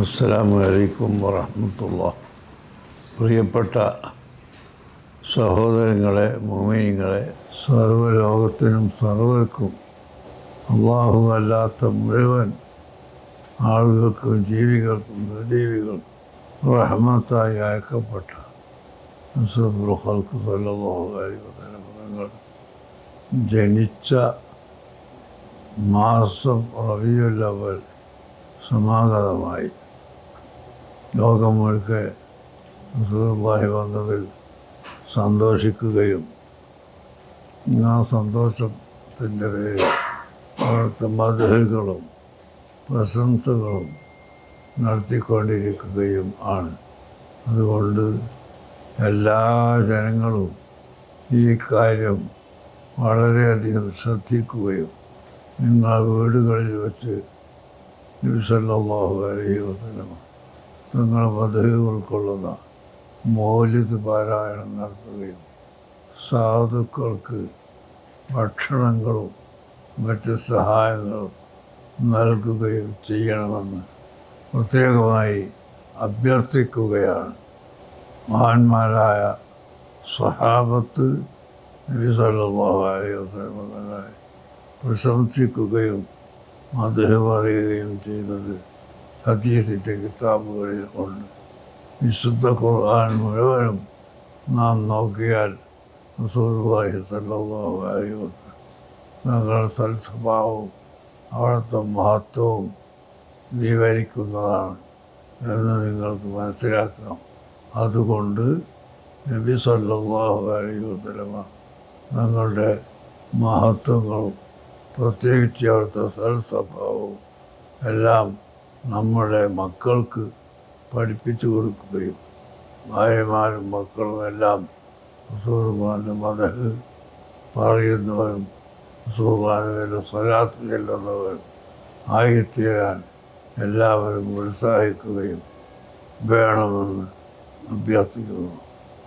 അസ്സലാമു അലൈക്കും വറഹമത്തുള്ള. പ്രിയപ്പെട്ട സഹോദരങ്ങളെ മോമിനിങ്ങളെ സർവലോകത്തിനും സർവർക്കും അള്ളാഹു അല്ലാത്ത മുഴുവൻ ആളുകൾക്കും ജീവികൾക്കും നിർജീവികൾക്കും റഹ്മത്തായി അയക്കപ്പെട്ട അലൈഹി ജനിച്ച മാസം റവിയുള്ളവർ സമാഗതമായി. ലോകം മുഴുക്കെ റസൂലുള്ളാഹി വന്നതിൽ സന്തോഷിക്കുകയും ആ സന്തോഷത്തിന്റെ പേരിൽ അവിടുത്തെ മധുരകളും പ്രശംസകളും നടത്തിക്കൊണ്ടിരിക്കുകയും ആണ്. അതുകൊണ്ട് എല്ലാ ജനങ്ങളും ഈ കാര്യം വളരെയധികം ശ്രദ്ധിക്കുകയും നിങ്ങൾ വീടുകളിൽ വെച്ച് നബിസല്ലാഹു അലൈഹി വസല്ലമ തങ്ങൾ പദവി ഉൾക്കൊള്ളുന്ന മോലിത് പാരായണം നടത്തുകയും സാധുക്കൾക്ക് ഭക്ഷണങ്ങളും മറ്റ് സഹായങ്ങളും നൽകുകയും ചെയ്യണമെന്ന് പ്രത്യേകമായി അഭ്യർത്ഥിക്കുകയാണ്. മഹാന്മാരായ സഹാബത്ത് നബി അലൈഹി പ്രശംസിക്കുകയും അദ്ദേഹം പറയുകയും ചെയ്തത് ഹദീസിന്റെ കിതാബുകളിൽ ഉണ്ട്. വിശുദ്ധ ഖുർആൻ മുഴുവനും നാം നോക്കിയാൽ റസൂലുള്ളാഹി സ്വല്ലല്ലാഹു ഞങ്ങൾ തൽസ്വഭാവവും അവിടുത്തെ മഹത്വവും വിവരിക്കുന്നതാണ് എന്ന് നിങ്ങൾക്ക് മനസ്സിലാക്കാം. അതുകൊണ്ട് നബി സല്ലാഹു അലൈഹി ഞങ്ങളുടെ മഹത്വങ്ങളും പ്രത്യേകിച്ച് അവിടുത്തെ സൽസ്വഭാവവും എല്ലാം നമ്മുടെ മക്കൾക്ക് പഠിപ്പിച്ചു കൊടുക്കുകയും ഭാര്യമാരും മക്കളും എല്ലാം റസൂർമാന്റെ മതഹ് പറയുന്നവരും റസൂർമാനുവേല സ്വലാത്ത് ചെല്ലുന്നവരും ആയിത്തീരാൻ എല്ലാവരും ഉത്സാഹിക്കുകയും വേണമെന്ന് അഭ്യർത്ഥിക്കുന്നു.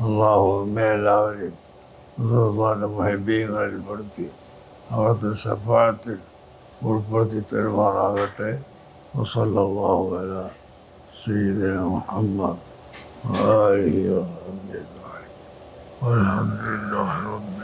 അള്ളാഹു എല്ലാവരെയും റസൂർമാന്റെ മഹബീങ്ങളിൽ പെടുത്തി അവിടുത്തെ സഫായത്തിൽ ഉൾപ്പെടുത്തി തരുമാറാകട്ടെ. وصلى الله على سيدنا محمد وآله وصحبه أجمعين. والحمد لله رب